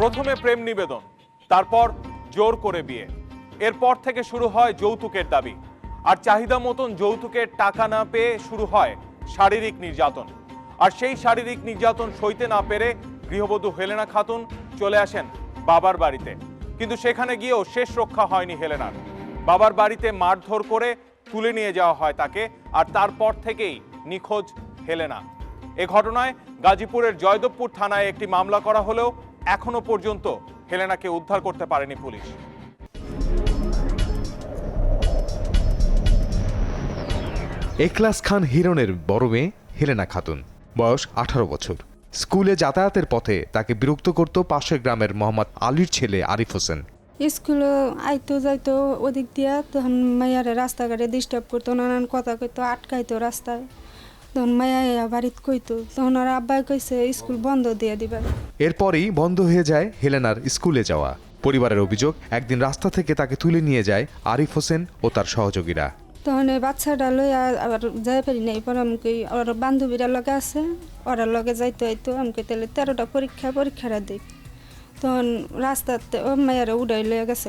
প্রথমে প্রেম নিবেদন, তারপর জোর করে বিয়ে। এরপর থেকে শুরু হয় যৌতুকের দাবি। আর চাহিদা মতন যৌতুকের টাকা না পেয়ে শুরু হয় শারীরিক নির্যাতন। আর সেই শারীরিক নির্যাতন সইতে না পেরে গৃহবধূ হেলেনা খাতুন চলে আসেন বাবার বাড়িতে। কিন্তু সেখানে গিয়েও শেষ রক্ষা হয়নি হেলেনার। বাবার বাড়িতে মারধর করে তুলে নিয়ে যাওয়া হয় তাকে, আর তারপর থেকেই নিখোঁজ হেলেনা। এ ঘটনায় গাজীপুরের জয়দেবপুর থানায় একটি মামলা করা হলেও এখনও পর্যন্ত হেলেনাকে উদ্ধার করতে পারেনি পুলিশ। এখলাস খান হিরনের বড় মেয়ে হেলেনা খাতুন। বয়স আঠারো বছর। স্কুলে যাতায়াতের পথে তাকে বিরক্ত করত পাশের গ্রামের মোহাম্মদ আলীর ছেলে আরিফ হোসেন। স্কুলে আইতো যাইতো ওদিক দিয়া তখন মাইয়ারে রাস্তাঘাটে ডিস্টার্ব করতো নানান কথা কইতো আটকাইতো রাস্তায়। তখন মায়া বাড়িত কইতো তখন আর আব্বাই কইছে স্কুল বন্ধ দিয়ে দিবে। এরপরেই বন্ধ হয়ে যায় হেলেনার স্কুলে যাওয়া। পরিবারের অভিযোগ একদিন রাস্তা থেকে তাকে তুলে নিয়ে যায় আরিফ হোসেন ও তার সহযোগীরা। তখন বাচ্চাটা লইয়া আবার যাই পারি নাই পরে আমাকে ওর বান্ধবীরা লগে আছে ওরা লগে যাইতো আইতো আমাকে তাহলে তেরোটা পরীক্ষা পরীক্ষাটা দিই। তখন রাস্তাতে ও মাইয়ারে উড়াই লইয়া গেছে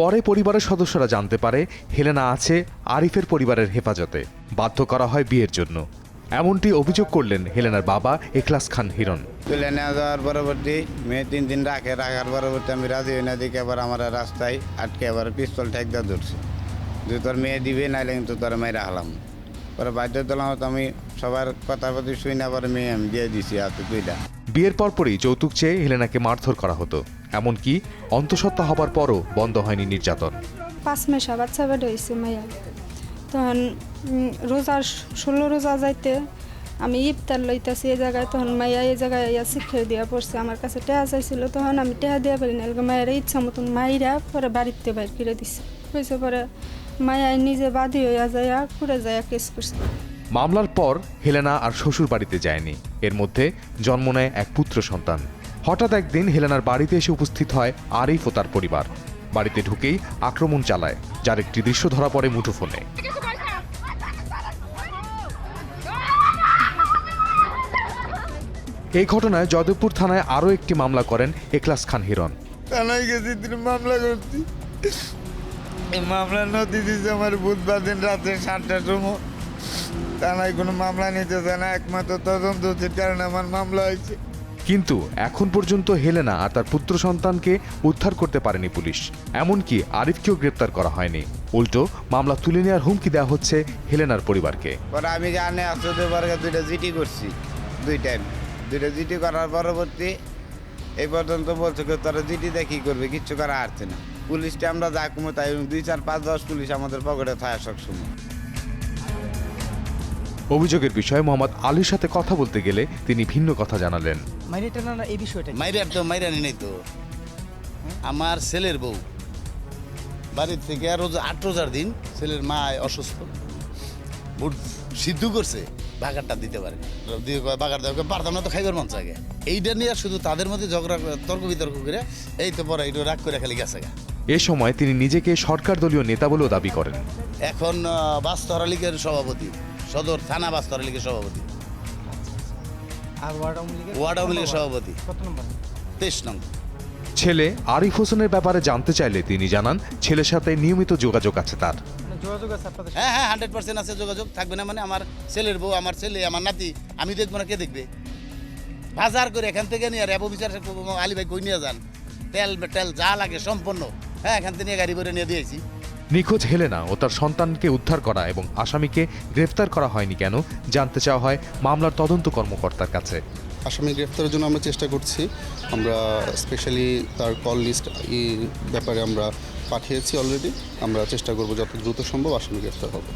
পরে পরিবারের সদস্যরা জানতে পারে হেলেনা আছে আরিফের পরিবারের হেফাজতে। বাধ্য করা হয় বিয়ের জন্য। এমনটি অভিযোগ করলেন হেলেনার বাবা এখলাস খান হিরণ। তুলে নেওয়া যাওয়ার পরবর্তী মেয়ে তিন দিন রাখে রাখার পরবর্তী আমি রাজি হই না দেখে আবার আমার রাস্তায় আটকে আবার পিস্তল ঠেকদা ধরছে। যদি তোর মেয়ে দিবে নাইলে কিন্তু তোর মেয়ে রাখলাম পরে বাধ্য দিলাম তো আমি সবার কথা প্রতি শুই না পরে মেয়ে আমি দিয়ে দিছি হাতে দুইটা বিয়ের পরপরই যৌতুক চেয়ে হেলেনাকে মারধর করা হতো। এমনকি অন্তঃসত্ত্বা হবার পরও বন্ধ হয়নি নির্যাতন। পাঁচ মাসা বাচ্চা বেড হয়েছে মাইয়া। তখন উম, রোজা ষোলো রোজা যাইতে আমি ইফতার লইতাছি এই জায়গায় তখন মাইয়া এই জায়গায় ইয়া শিক্ষা দিয়া পড়ছে। আমার কাছে টেহা চাইছিল তখন আমি টেহা দিয়া পারি না মায়ের ইচ্ছা মতন মাইরা পরে বাড়িতে বাইর করে দিছে। হয়েছে পরে মায়ায় নিজে বাদী হইয়া যাইয়া ঘুরে যাইয়া কেস করছে। মামলার পর হেলেনা আর শ্বশুর বাড়িতে যায়নি। এর মধ্যে জন্ম নেয় এক পুত্র সন্তান। হঠাৎ একদিন হেলেনার বাড়িতে এসে উপস্থিত হয় আরিফ ও তার পরিবার। বাড়িতে ঢুকেই আক্রমণ চালায়, যার একটি দৃশ্য ধরা পড়ে মুঠোফোনে। এই ঘটনায় যদবপুর থানায় আরও একটি মামলা করেন এখলাস খান হিরণ। থানায় গেছি, তিনি মামলা করছি। মামলা নথি দিয়েছে আমার বুধবার দিন রাত্রে সাতটার সময়। থানায় কোনো মামলা নিতে চায় না, একমাত্র তদন্ত হচ্ছে, কারণে আমার মামলা হয়েছে। কিন্তু এখন পর্যন্ত হেলেনা আর তার পুত্র সন্তানকে উদ্ধার করতে পারেনি পুলিশ। এমনকি আরিফকেও গ্রেপ্তার করা হয়নি। উল্টো, মামলা তুলে নেওয়ার হুমকি দেওয়া হচ্ছে হেলেনার পরিবারকে। পরে আমি জানে দুইটা জিটি করছি, দুই টাইম দুইটা জিটি করার পরবর্তী এই পর্যন্ত বলছে কেউ তারা জিটি দিয়ে কী করবে, কিচ্ছু করা হারছে না। পুলিশটা আমরা যা কমে তাই, দুই, চার, পাঁচ, দশ পুলিশ আমাদের পকেটে থাকে সবসময়। অভিযোগের বিষয়ে মোহাম্মদ আলীর সাথে কথা বলতে গেলে তিনি ভিন্ন কথা জানালেন। না এই বিষয়টা কি? মাইরার তো মাইরানি নেই তো। আমার ছেলের বউ। বাড়ির থেকে রোজ আট রোজার দিন ছেলের মা অসুস্থ। বুট সিদ্ধ করছে বাগারটা দিতে পারে দিয়ে বাগার দেওয়া পারতাম না তো খাইবার মন চাগে এইটা নিয়ে শুধু তাদের মধ্যে ঝগড়া তর্ক বিতর্ক করে এই তো পরে এইটা রাগ করে খালি গেছে গা। এ সময় তিনি নিজেকে সরকার দলীয় নেতা বলেও দাবি করেন। এখন বাস্তরা লীগের সভাপতি। সদর থানা বাস্তরা লীগের সভাপতি। আর ওয়ার্ড আওয়ামী লীগের ওয়ার্ড আওয়ামী লীগের সভাপতি। কত নম্বর? তেইশ নং ছেলে আরিফ হোসেনের ব্যাপারে জানতে চাইলে তিনি জানান ছেলের সাথে নিয়মিত যোগাযোগ আছে তার। মানে যোগাযোগ আছে আপনাদের সাথে? হ্যাঁ হ্যাঁ হান্ড্রেড পার্সেন্ট আছে যোগাযোগ থাকবে না মানে আমার ছেলের বউ আমার ছেলে আমার নাতি আমি দেখব না কে দেখবে? বাজার করে এখান থেকে নিয়ে র্যাব অফিসার আলী ভাই কই নিয়ে যান? তেল তেল যা লাগে সম্পন্ন হ্যাঁ এখান থেকে নিয়ে গাড়ি করে নিয়ে দিয়েছি নিখোঁজ হেলেনা ও তার সন্তানকে উদ্ধার করা এবং আসামিকে গ্রেফতার করা হয়নি কেন জানতে চাওয়া হয় মামলার তদন্ত কর্মকর্তার কাছে। আসামি গ্রেফতারের জন্য আমরা চেষ্টা করছি। আমরা স্পেশালি তার কল লিস্ট এই ব্যাপারে আমরা পাঠিয়েছি অলরেডি আমরা চেষ্টা করব যত দ্রুত সম্ভব আসামি গ্রেফতার হবে